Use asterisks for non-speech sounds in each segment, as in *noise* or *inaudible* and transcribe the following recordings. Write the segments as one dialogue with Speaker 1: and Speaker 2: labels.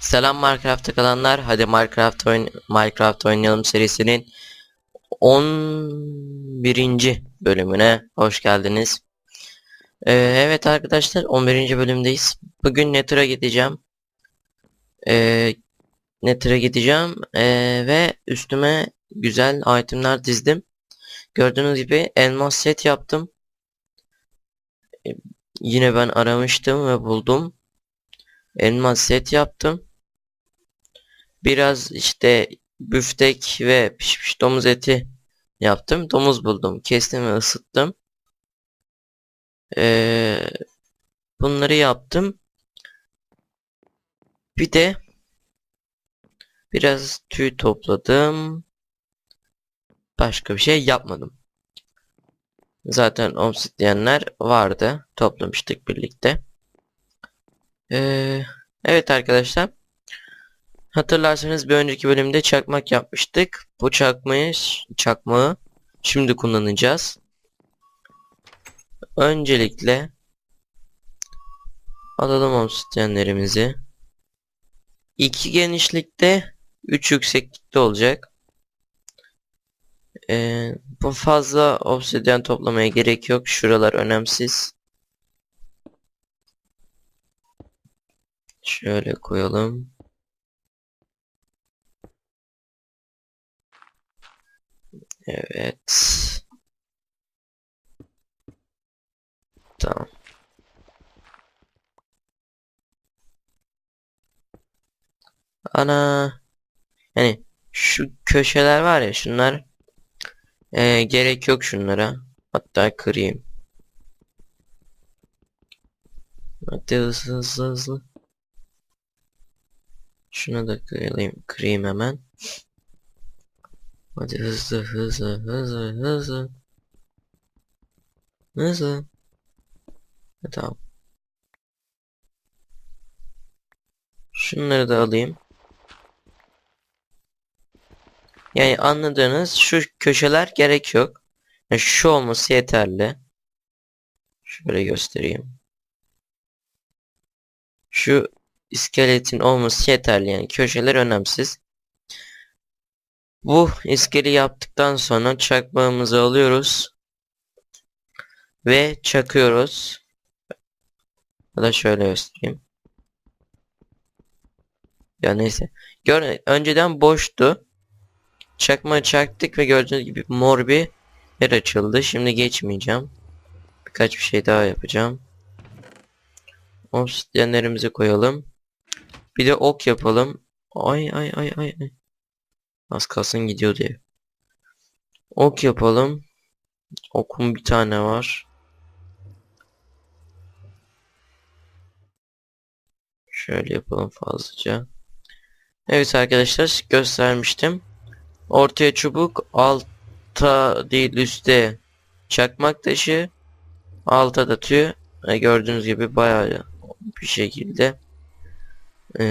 Speaker 1: Selam Minecraft'ta kalanlar. Hadi Minecraft oyun Minecraft oynayalım serisinin 11. bölümüne hoş geldiniz. Ee, evet arkadaşlar 11. bölümdeyiz. Bugün Nether'a gideceğim. Ee, Nether'a gideceğim ee, ve üstüme güzel itemler dizdim. Gördüğünüz gibi elmas set yaptım. Ee, yine ben aramıştım ve buldum. Elmas set yaptım. Biraz işte büftek ve pişmiş domuz eti yaptım. Domuz buldum. Kestim ve ısıttım. Ee, bunları yaptım. Bir de biraz tüy topladım. Başka bir şey yapmadım. Zaten obsidyenler vardı. Toplamıştık birlikte. Ee, evet arkadaşlar. Hatırlarsanız bir önceki bölümde çakmak yapmıştık. Bu çakmayı, çakmağı şimdi kullanacağız. Öncelikle alalım obsidyenlerimizi. 2 genişlikte 3 yükseklikte olacak. Ee, bu fazla obsidyen toplamaya gerek yok. Şuralar önemsiz. Şöyle koyalım. Evet. Tamam. Ana. Yani şu köşeler var ya şunlar. Ee, gerek yok şunlara. Hatta kırayım. Hadi hızlı hızlı hızlı. Şunu da kırayım, kırayım hemen. Hadi hızlı hızlı hızlı hızlı. Hızlı. Ha, tamam. Şunları da alayım. Yani anladığınız şu köşeler gerek yok. Yani şu olması yeterli. Şöyle göstereyim. Şu iskeletin olması yeterli yani köşeler önemsiz. Bu iskeli yaptıktan sonra çakmağımızı alıyoruz. Ve çakıyoruz. Ya da şöyle göstereyim. Ya neyse. Gör önceden boştu. Çakmağı çaktık ve gördüğünüz gibi mor bir yer açıldı. Şimdi geçmeyeceğim. Birkaç bir şey daha yapacağım. Obsidyenlerimizi koyalım. Bir de ok yapalım. Ay ay ay ay. ay. Az kalsın gidiyor diye. Ok yapalım. Okum bir tane var. Şöyle yapalım fazlaca. Evet arkadaşlar göstermiştim. Ortaya çubuk, alta değil üstte çakmak taşı, alta da tüy. E, gördüğünüz gibi bayağı bir şekilde e,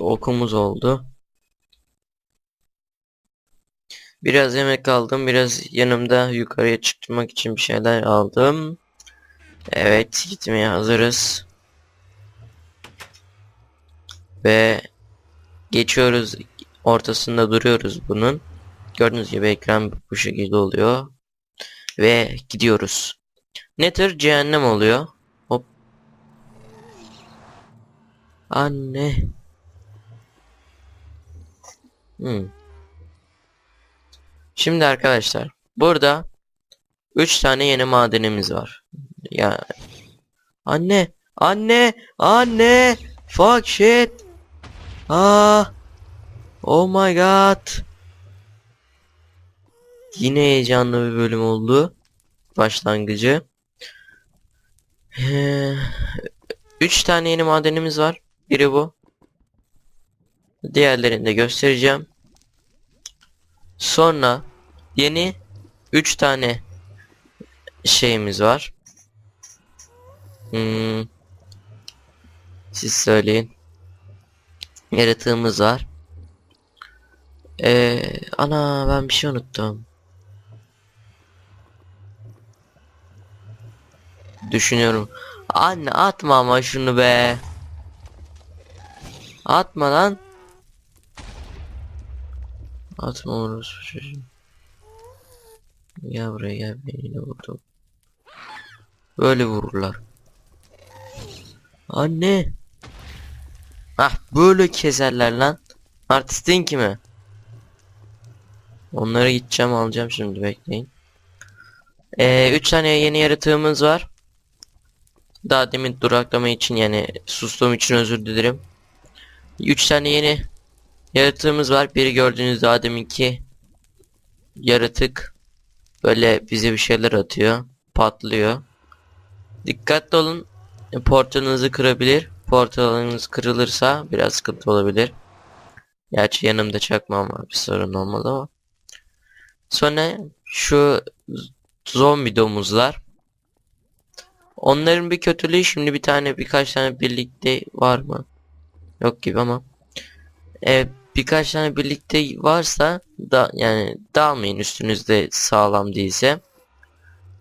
Speaker 1: okumuz oldu. Biraz yemek aldım. Biraz yanımda yukarıya çıkmak için bir şeyler aldım. Evet gitmeye hazırız. Ve geçiyoruz. Ortasında duruyoruz bunun. Gördüğünüz gibi ekran bu şekilde oluyor. Ve gidiyoruz. Nether cehennem oluyor. Hop. Anne. Hmm. Şimdi arkadaşlar burada 3 tane yeni madenimiz var. Ya anne, anne, anne, fuck shit. Ah. Oh my god. Yine heyecanlı bir bölüm oldu. Başlangıcı. 3 tane yeni madenimiz var. Biri bu. Diğerlerini de göstereceğim. Sonra yeni 3 tane şeyimiz var. Hmm. Siz söyleyin. Yaratığımız var. Ee, ana ben bir şey unuttum. Düşünüyorum. Anne atma ama şunu be. Atma lan. Atma orospu çocuğu. Gel buraya gel beni de vurdum. Böyle vururlar. Anne. Ah böyle kezerler lan. Artistin kimi? Onlara gideceğim alacağım şimdi bekleyin. Ee, 3 tane yeni yaratığımız var. Daha demin duraklama için yani sustuğum için özür dilerim. 3 tane yeni yaratığımız var. Biri gördüğünüz daha deminki yaratık böyle bize bir şeyler atıyor. Patlıyor. Dikkatli olun. e, Portalınızı kırabilir. Portalınız kırılırsa biraz sıkıntı olabilir. Gerçi yanımda çakmam var. Bir sorun olmadı ama. Sonra şu zombi domuzlar. Onların bir kötülüğü şimdi bir tane birkaç tane birlikte var mı? Yok gibi ama. E, birkaç tane birlikte varsa da yani dalmayın üstünüzde sağlam değilse.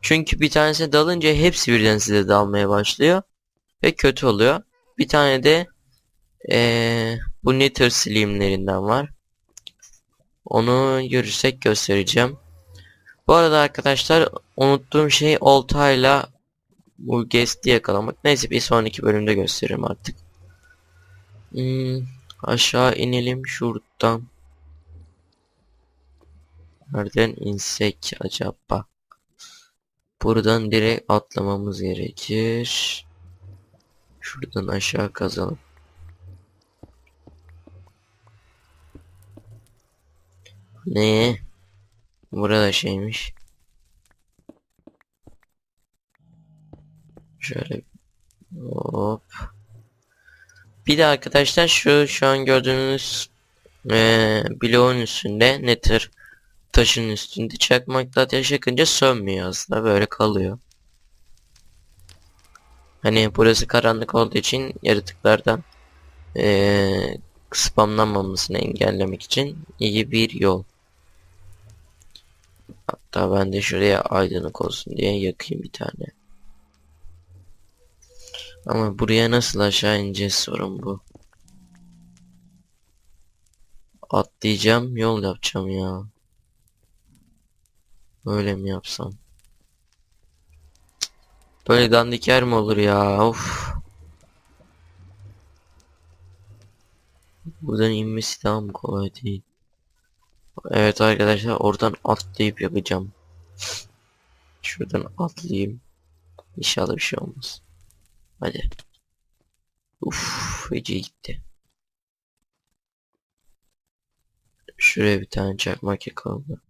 Speaker 1: Çünkü bir tanesine dalınca hepsi birden size dalmaya başlıyor. Ve kötü oluyor. Bir tane de eee bu Nether Slim'lerinden var. Onu görürsek göstereceğim. Bu arada arkadaşlar unuttuğum şey oltayla bu guest'i yakalamak. Neyse bir sonraki bölümde gösteririm artık. Hmm, aşağı inelim şuradan. Nereden insek acaba? Buradan direkt atlamamız gerekir. Şuradan aşağı kazalım. Ne? Burada şeymiş. Şöyle hop. Bir de arkadaşlar şu şu an gördüğünüz eee bloğun üstünde nether taşın üstünde çakmakla ateş yakınca sönmüyor aslında böyle kalıyor. Hani burası karanlık olduğu için yaratıklardan eee spamlanmamasını engellemek için iyi bir yol. Hatta ben de şuraya aydınlık olsun diye yakayım bir tane. Ama buraya nasıl aşağı ineceğiz sorun bu. Atlayacağım yol yapacağım ya. Öyle mi yapsam? Böyle dandik yer mi olur ya? Of. Buradan inmesi daha mı kolay değil? Evet arkadaşlar oradan atlayıp yapacağım. Şuradan atlayayım. İnşallah bir şey olmaz. Hadi. Uf, iyice gitti. Şuraya bir tane çakmak yakalım.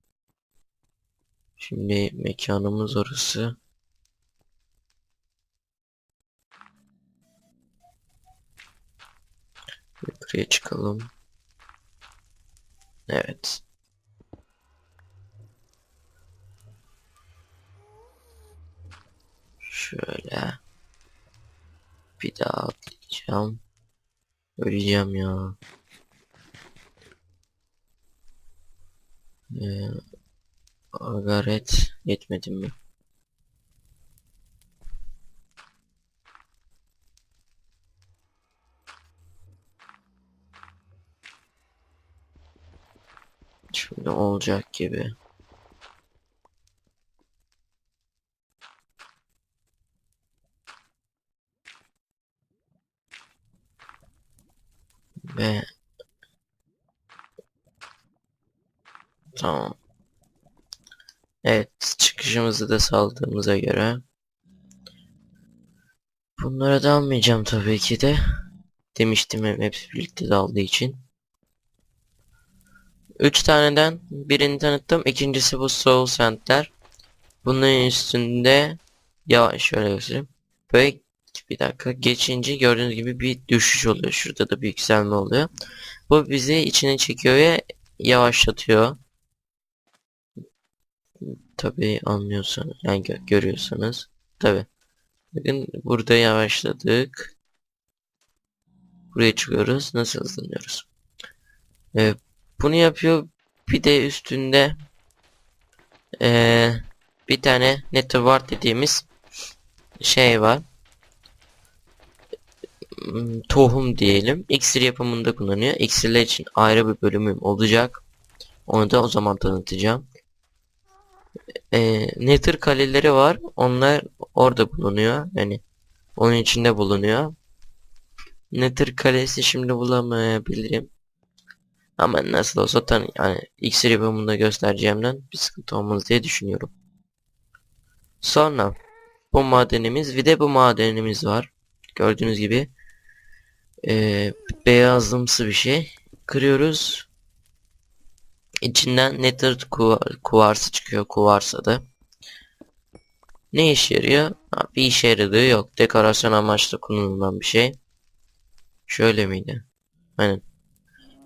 Speaker 1: Şimdi mekanımız orası. Yukarıya çıkalım. Evet. Şöyle. Bir daha atlayacağım. Öleceğim ya. Ee, agaret yetmedi mi? Şimdi olacak gibi. Ve tamam. Evet, çıkışımızı da saldığımıza göre bunlara dalmayacağım tabii ki de. Demiştim hem hepsi birlikte daldığı için. Üç taneden birini tanıttım. İkincisi bu Soul Sand'ler. Bunun üstünde ya şöyle göstereyim. Böyle bir dakika geçince gördüğünüz gibi bir düşüş oluyor. Şurada da bir yükselme oluyor. Bu bizi içine çekiyor ve yavaşlatıyor. Tabi anlıyorsanız yani gö- görüyorsanız tabi. Bakın burada yavaşladık. Buraya çıkıyoruz. Nasıl hızlanıyoruz? Ee, bunu yapıyor. Bir de üstünde ee, bir tane network dediğimiz şey var. hmm, tohum diyelim. İksir yapımında kullanıyor. İksirler için ayrı bir bölümüm olacak. Onu da o zaman tanıtacağım. Ee, Nether kaleleri var. Onlar orada bulunuyor. Yani onun içinde bulunuyor. Nether kalesi şimdi bulamayabilirim. Ama nasıl olsa tan yani iksir yapımında göstereceğimden bir sıkıntı olmaz diye düşünüyorum. Sonra bu madenimiz bir de bu madenimiz var. Gördüğünüz gibi eee, beyazımsı bir şey. Kırıyoruz. İçinden nether kuva- kuvarsı çıkıyor. Kuvars adı. Ne işe yarıyor? Ha, bir işe yaradığı yok. Dekorasyon amaçlı kullanılan bir şey. Şöyle miydi? Aynen.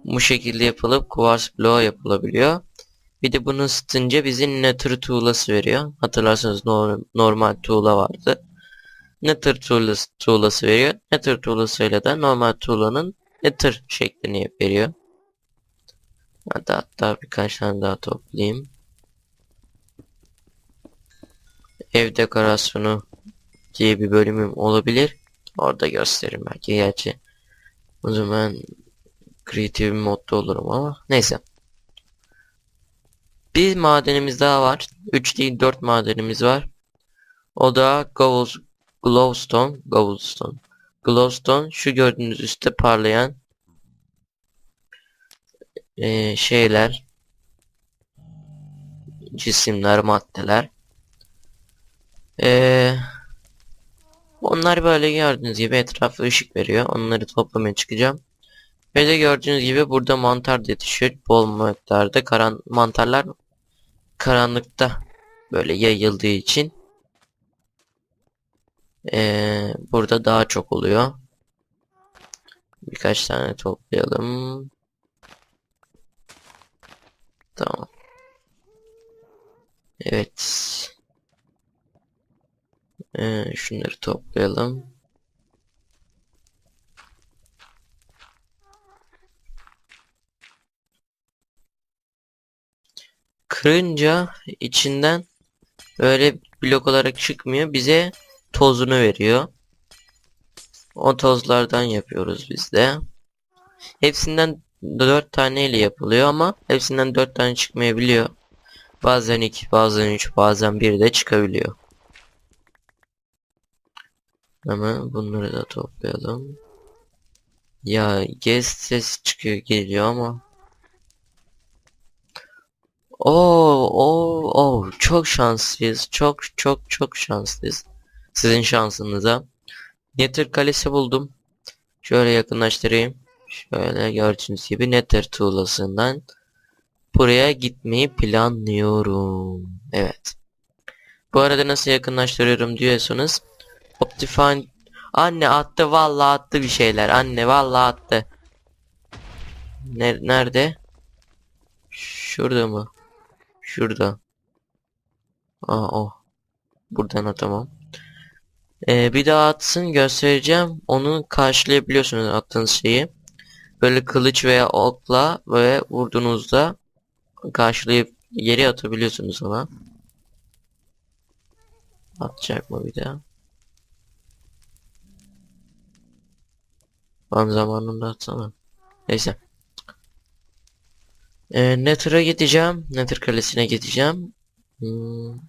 Speaker 1: Bu şekilde yapılıp kuvars bloğu yapılabiliyor. Bir de bunu ısıtınca bize nether tuğlası veriyor. Hatırlarsanız nor- normal tuğla vardı. Nether tuğlası, tuğlası veriyor. Nether tuğlasıyla da normal tuğlanın nether şeklini veriyor. Hatta, hatta birkaç tane daha toplayayım. Ev dekorasyonu diye bir bölümüm olabilir. Orada gösteririm belki. Gerçi o zaman kreatif modda olurum ama neyse. Bir madenimiz daha var. 3 değil 4 madenimiz var. O da Glowstone. Glowstone. Glowstone şu gördüğünüz üstte parlayan eee, şeyler cisimler, maddeler. Eee onlar böyle gördüğünüz gibi etrafa ışık veriyor. Onları toplamaya çıkacağım. Ve de gördüğünüz gibi burada mantar yetişiyor. Bol miktarda karan mantarlar karanlıkta böyle yayıldığı için eee, burada daha çok oluyor. Birkaç tane toplayalım. Tamam. Evet. Eee, şunları toplayalım. Kırınca içinden böyle blok olarak çıkmıyor. Bize tozunu veriyor. O tozlardan yapıyoruz biz de. Hepsinden 4 taneyle yapılıyor ama hepsinden 4 tane çıkmayabiliyor. Bazen 2, bazen 3, bazen 1 de çıkabiliyor. Hemen bunları da toplayalım. Ya guest ses çıkıyor geliyor ama. Oo, oo, oo, çok şanslıyız. Çok çok çok şanslıyız. Sizin şansınıza. Nether kalesi buldum. Şöyle yakınlaştırayım. Şöyle gördüğünüz gibi Nether tuğlasından buraya gitmeyi planlıyorum. Evet. Bu arada nasıl yakınlaştırıyorum diyorsanız Optifine Anne attı vallahi attı bir şeyler. Anne vallahi attı. Ne nerede? Şurada mı? Şurada. Aa o. Buradan atamam. Ee, bir daha atsın göstereceğim. Onu karşılayabiliyorsunuz attığınız şeyi. Böyle kılıç veya okla ve vurduğunuzda karşılayıp geri atabiliyorsunuz ona. Atacak mı bir daha? Tam zamanında atsana. Neyse. Ee, Nether'a gideceğim. Nether kalesine gideceğim. Hmm.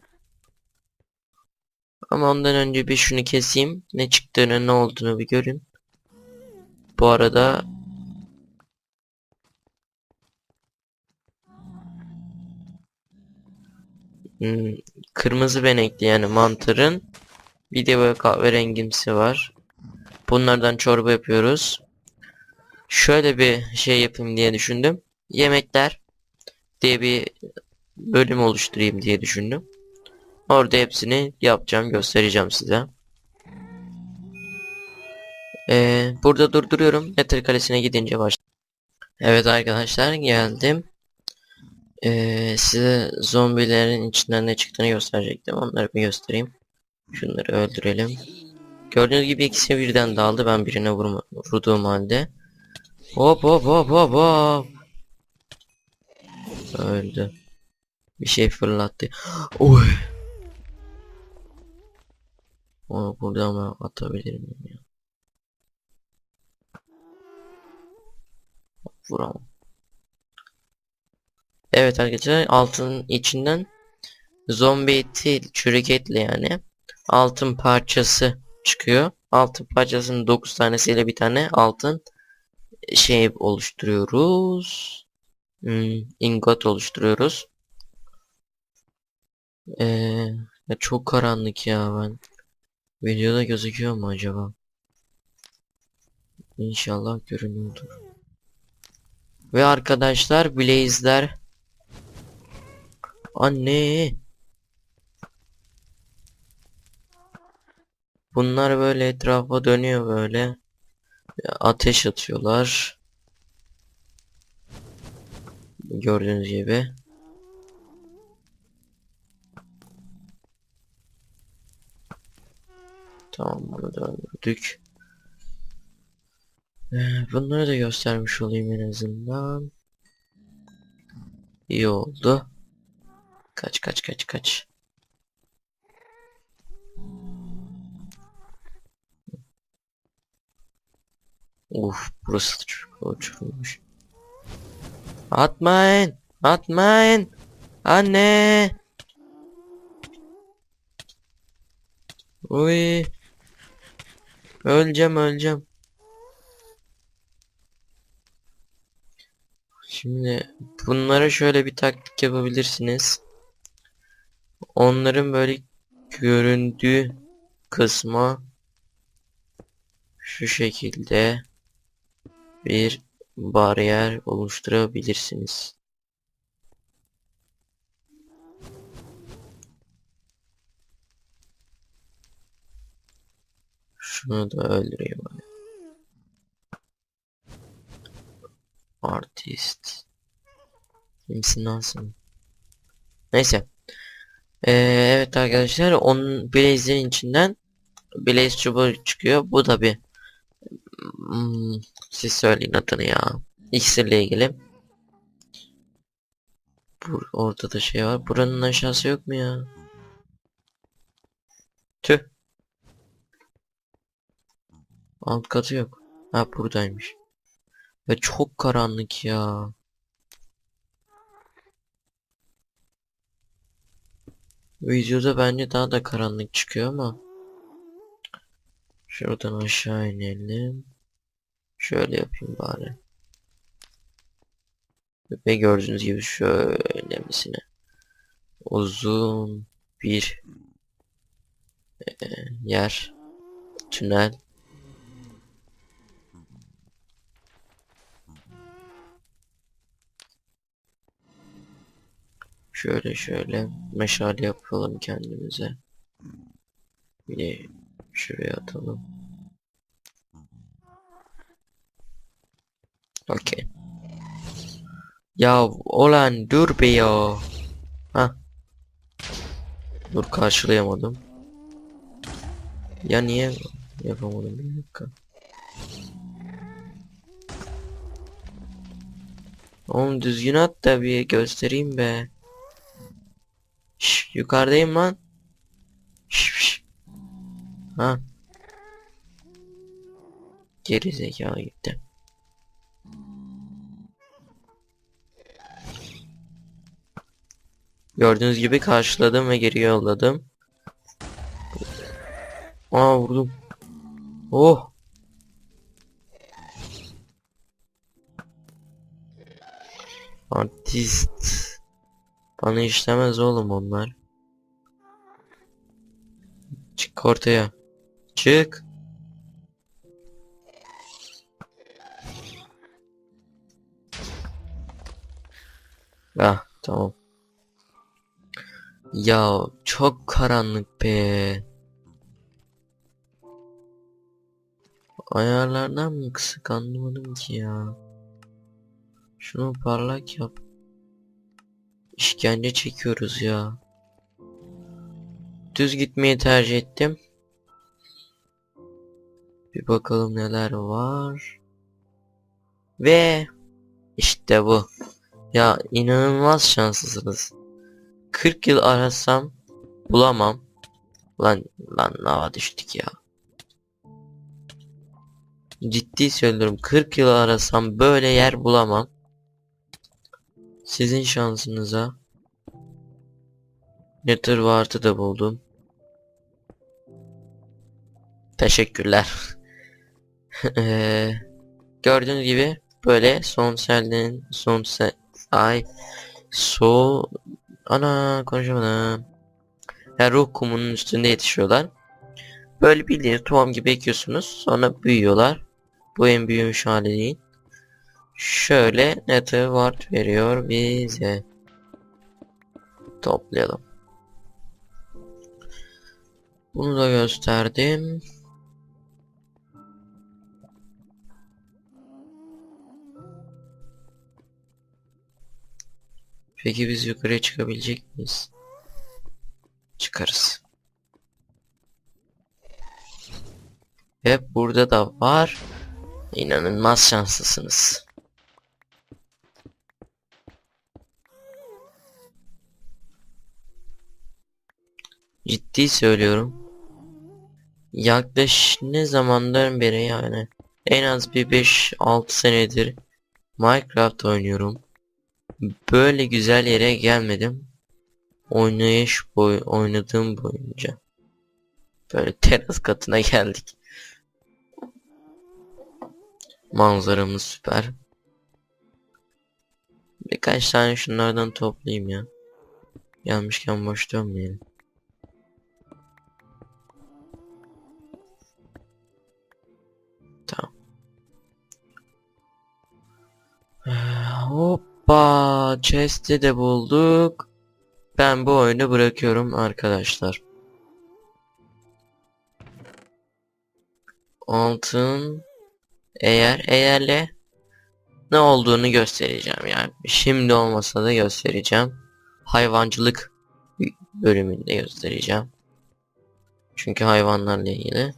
Speaker 1: Ama ondan önce bir şunu keseyim. Ne çıktığını ne olduğunu bir görün. Bu arada kırmızı benekli yani mantarın bir de böyle kahverengimsi var. Bunlardan çorba yapıyoruz. Şöyle bir şey yapayım diye düşündüm. Yemekler diye bir bölüm oluşturayım diye düşündüm. Orada hepsini yapacağım, göstereceğim size. Ee, burada durduruyorum. Nether Kalesi'ne gidince baş. Evet arkadaşlar geldim. Ee, size zombilerin içinden ne çıktığını gösterecektim. Onları bir göstereyim. Şunları öldürelim. Gördüğünüz gibi ikisi birden daldı. Ben birine vurma, vurduğum halde. Hop hop hop hop hop. Öldü. Bir şey fırlattı. Oy. Onu buradan ben atabilir miyim ya? Vuramam. Evet arkadaşlar altının içinden zombi eti çürük yani altın parçası çıkıyor. Altın parçasının 9 tanesiyle bir tane altın şey oluşturuyoruz. Hmm, ingot oluşturuyoruz. Ee, ya çok karanlık ya ben. Videoda gözüküyor mu acaba? İnşallah görünüyordur. Ve arkadaşlar Blaze'ler Anne. Bunlar böyle etrafa dönüyor böyle. Ateş atıyorlar. Gördüğünüz gibi. Tamam bunu da öldürdük. Ee, Bunları da göstermiş olayım en azından. İyi oldu Kaç kaç kaç kaç. Uf burası da çok uçurulmuş. Atmayın. Atmayın. Anne. Uy. Öleceğim öleceğim. Şimdi bunlara şöyle bir taktik yapabilirsiniz. Onların böyle göründüğü kısma şu şekilde bir bariyer oluşturabilirsiniz. Şunu da öldüreyim. Artist. Kimsin sen? Neyse. Ee, evet arkadaşlar onun Blaze'in içinden Blaze çubuğu çıkıyor. Bu da bir hmm, siz söyleyin adını ya. İksirle ilgili. Bu, orada da şey var. Buranın aşağısı yok mu ya? Tüh. Alt katı yok. Ha buradaymış. Ve çok karanlık ya. Videoda bence daha da karanlık çıkıyor ama Şuradan aşağı inelim. Şöyle yapayım bari. Ve gördüğünüz gibi şöyle misine Uzun bir e, yer Tünel Şöyle şöyle meşale yapalım kendimize. Bir şuraya atalım. Okey. Ya olan dur be ya. Ha. Dur karşılayamadım. Ya niye yapamadım bir dakika. Oğlum düzgün at da bir göstereyim be. Şş, yukarıdayım lan. Şş, şş. Ha. Geri zekalı gitti. Gördüğünüz gibi karşıladım ve geri yolladım. Aa vurdum. Oh. Artist. Bana işlemez oğlum onlar. Çık ortaya. Çık. Ah tamam. Ya çok karanlık be. Ayarlardan mı kısık anlamadım ki ya. Şunu parlak yap. İşkence çekiyoruz ya. Düz gitmeyi tercih ettim. Bir bakalım neler var. Ve işte bu. Ya inanılmaz şanslısınız. 40 yıl arasam bulamam. Lan lan lava düştük ya. Ciddi söylüyorum 40 yıl arasam böyle yer bulamam. Sizin şansınıza. Nether vardı da buldum. Teşekkürler. Eee, *laughs* gördüğünüz gibi böyle son selden son sel ay so ana konuşamadım. Yani ruh kumunun üstünde yetişiyorlar. Böyle bildiğiniz tohum gibi ekiyorsunuz. Sonra büyüyorlar. Bu en büyümüş hali değil. Şöyle nether ward veriyor bize. Toplayalım. Bunu da gösterdim. Peki biz yukarıya çıkabilecek miyiz? Çıkarız. Ve burada da var. İnanılmaz şanslısınız. Ciddi söylüyorum. Yaklaşık ne zamandan beri yani en az bir 5-6 senedir Minecraft oynuyorum. Böyle güzel yere gelmedim. Oynayış boy oynadığım boyunca. Böyle teras katına *laughs* geldik. Manzaramız süper. Birkaç tane şunlardan toplayayım ya. Gelmişken boş dönmeyelim. Hoppa, chest'i de bulduk. Ben bu oyunu bırakıyorum arkadaşlar. Altın eğer eğerle ne olduğunu göstereceğim yani. Şimdi olmasa da göstereceğim. Hayvancılık bölümünde göstereceğim. Çünkü hayvanlarla ilgili.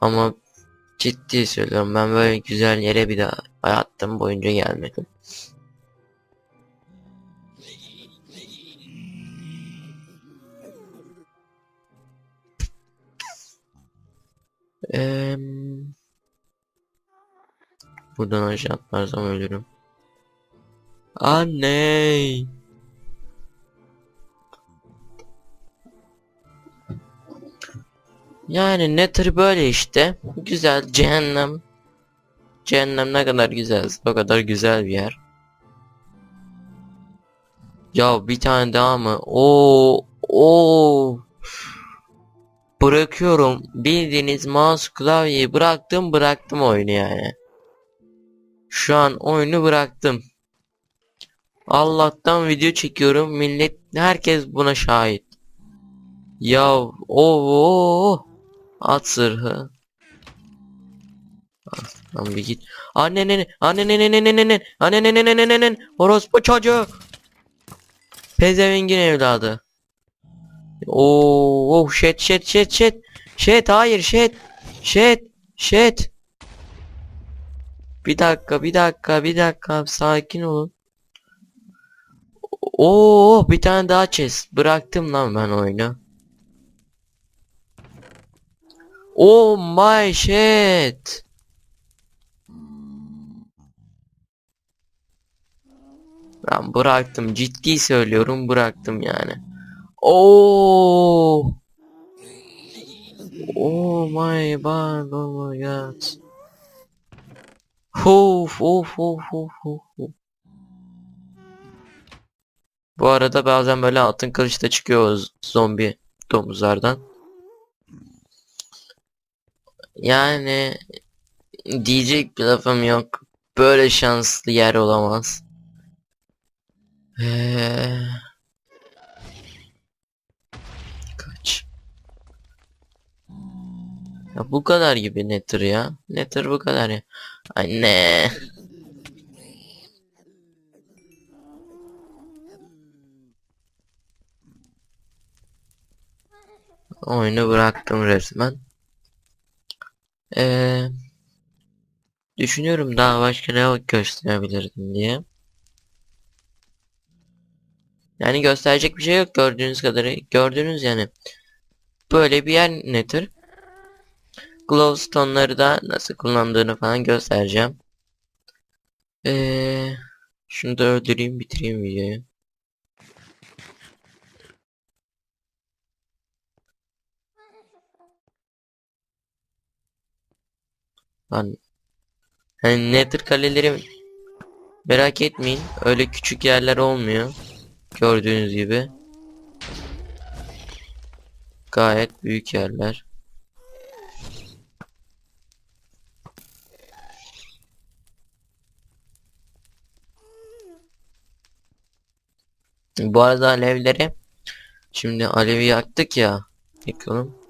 Speaker 1: Ama ciddi söylüyorum ben böyle güzel yere bir daha hayatım boyunca gelmedim. Eee Buradan aşağı atlarsam ölürüm. Anne. Yani Nether böyle işte. Güzel cehennem. Cehennem ne kadar güzel, o kadar güzel bir yer. Ya bir tane daha mı? Oo, oo. Bırakıyorum. Bildiğiniz mouse klavyeyi bıraktım bıraktım oyunu yani. Şu an oyunu bıraktım. Allah'tan video çekiyorum. Millet herkes buna şahit. Ya o at zırhı. Lan bir git. Anne ne ne anne ne ne ne ne ne ne anne ne ne ne ne ne ne orospu çocuğu. Pezevengin evladı. Oo oh shit shit shit shit. Shit hayır shit. Shit shit. Bir dakika, bir dakika, bir dakika. Sakin olun. Oo, bir tane daha chest. Bıraktım lan ben oyunu. Oh my shit. Ben bıraktım. Ciddi söylüyorum bıraktım yani. Oo. Oh my god. Oh my god. Of of of of of. Bu arada bazen böyle altın kılıç da çıkıyor zombi domuzlardan. Yani diyecek bir lafım yok. Böyle şanslı yer olamaz. Ee, kaç. Ya bu kadar gibi Nether ya. Nether bu kadar ya. Anne. Oyunu bıraktım resmen. Ee, düşünüyorum daha başka ne gösterebilirdim diye. Yani gösterecek bir şey yok gördüğünüz kadarı. Gördüğünüz yani. Böyle bir yer nedir? glowstone'ları da nasıl kullandığını falan göstereceğim. Ee, şunu da öldüreyim bitireyim videoyu. Lan. Hani Nether kaleleri merak etmeyin. Öyle küçük yerler olmuyor. Gördüğünüz gibi. Gayet büyük yerler. Bu arada alevleri şimdi alevi yaktık ya yakalım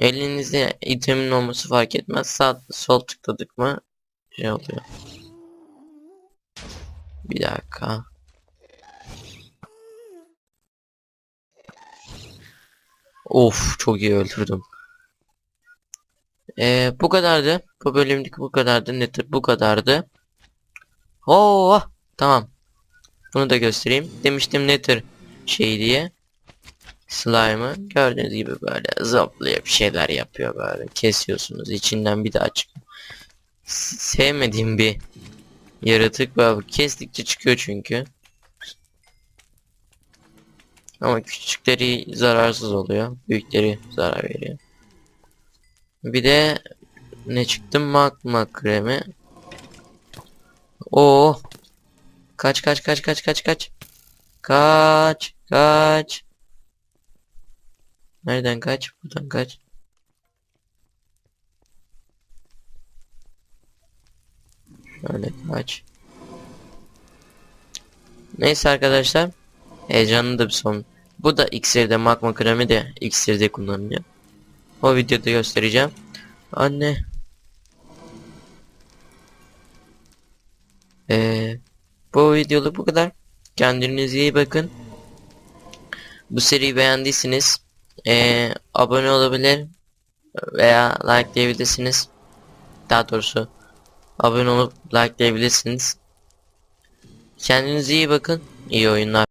Speaker 1: elinizde itemin olması fark etmez sağ sol tıkladık mı şey oluyor bir dakika Of çok iyi öldürdüm. Ee, bu kadardı. Bu bölümdeki bu kadardı. Nedir bu kadardı. Oo tamam. Bunu da göstereyim. Demiştim nedir şey diye. Slime'ı gördüğünüz gibi böyle bir şeyler yapıyor böyle. Kesiyorsunuz içinden bir daha çık. Sevmediğim bir yaratık böyle kestikçe çıkıyor çünkü. Ama küçükleri zararsız oluyor. Büyükleri zarar veriyor. Bir de ne çıktı? Magma kremi. Oo. Kaç kaç kaç kaç kaç kaç. Kaç kaç. Nereden kaç? Buradan kaç. Şöyle kaç. Neyse arkadaşlar. Heyecanlı da bir son. Bu da iksirde magma kremi de iksirde kullanılıyor. O videoda göstereceğim. Anne. Ee, bu videoluk bu kadar. Kendinize iyi bakın. Bu seriyi beğendiyseniz ee, abone olabilir veya likeleyebilirsiniz. Daha doğrusu abone olup likeleyebilirsiniz. Kendinize iyi bakın. İyi oyunlar.